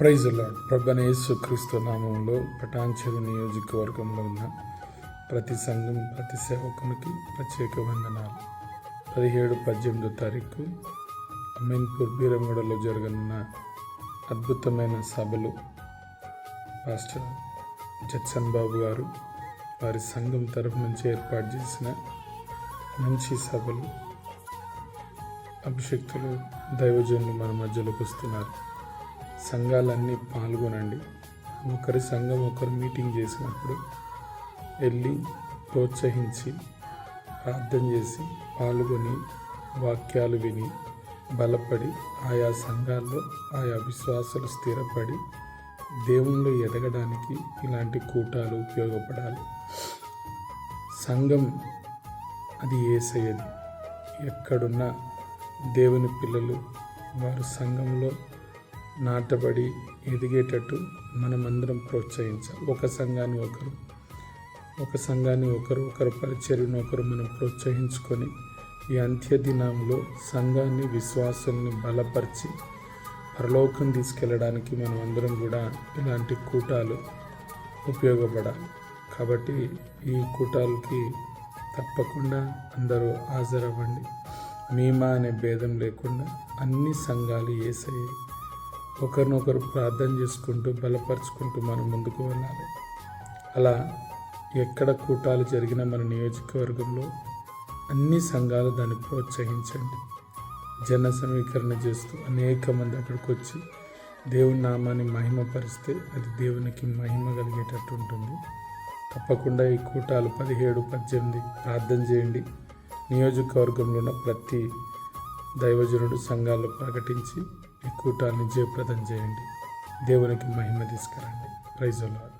Praise lord ప్రభన యేసు క్రీస్తు నామంలో పటాన్చెరు నియోజకవర్గంలో ఉన్న ప్రతి సంఘం ప్రతి సేవకునికి ప్రత్యేక వందనాలు. పదిహేడు పద్దెనిమిదో తారీఖు అమీన్పూర్ బీరంగూడలో జరగనున్న అద్భుతమైన సభలు. పాస్టర్ జత్సన్ బాబు గారు వారి సంఘం తరఫు నుంచి ఏర్పాటు చేసిన మంచి సభలు అభిషక్తులు దైవజనులు మన మధ్యలోకి వస్తున్నారు. సంఘాలన్నీ పాల్గొనండి. ఒకరి సంఘం ఒకరు మీటింగ్ చేసినప్పుడు వెళ్ళి ప్రోత్సహించి ప్రార్థన చేసి పాల్గొని వాక్యాలు విని బలపడి ఆయా సంఘాల్లో ఆయా విశ్వాసాలు స్థిరపడి దేవుళ్ళు ఎదగడానికి ఇలాంటి కూటాలు ఉపయోగపడాలి. సంఘం అది ఏసయ్యది ఎక్కడున్నా దేవుని పిల్లలు వారు సంఘంలో నాటబడి ఎదిగేటట్టు మనమందరం ప్రోత్సహించాలి. ఒక సంఘాన్ని ఒకరు ఒక సంఘాన్ని ఒకరు ఒకరు పరిచర్యను ఒకరు మనం ప్రోత్సహించుకొని ఈ అంత్య దినంలో సంఘాన్ని విశ్వాసాన్ని బలపరిచి పరలోకం తీసుకెళ్ళడానికి మనం అందరం కూడా ఇలాంటి కూటాలు ఉపయోగపడాలి. కాబట్టి ఈ కూటాలకి తప్పకుండా అందరూ హాజరవ్వండి. మీమా అనే భేదం లేకుండా అన్ని సంఘాలు ఏసయ్యాయి ఒకరినొకరు ప్రార్థన చేసుకుంటూ బలపరుచుకుంటూ మనం ముందుకు వెళ్ళాలి. అలా ఎక్కడ కూటాలు జరిగిన మన నియోజకవర్గంలో అన్ని సంఘాలు దాన్ని ప్రోత్సహించండి. జన సమీకరణ చేస్తూ అనేక మంది అక్కడికి వచ్చి దేవుని నామాన్ని మహిమపరిస్తే అది దేవునికి మహిమ కలిగేటట్టు ఉంటుంది. తప్పకుండా ఈ కూటాలు పదిహేడు పద్దెనిమిది ప్రార్థన చేయండి. నియోజకవర్గంలో ఉన్న ప్రతి దైవజనుడు సంఘాల్లో ప్రకటించి ఈ కూటాన్ని జయప్రదం చేయండి. దేవునికి మహిమ తీసుకురండి. Praise lord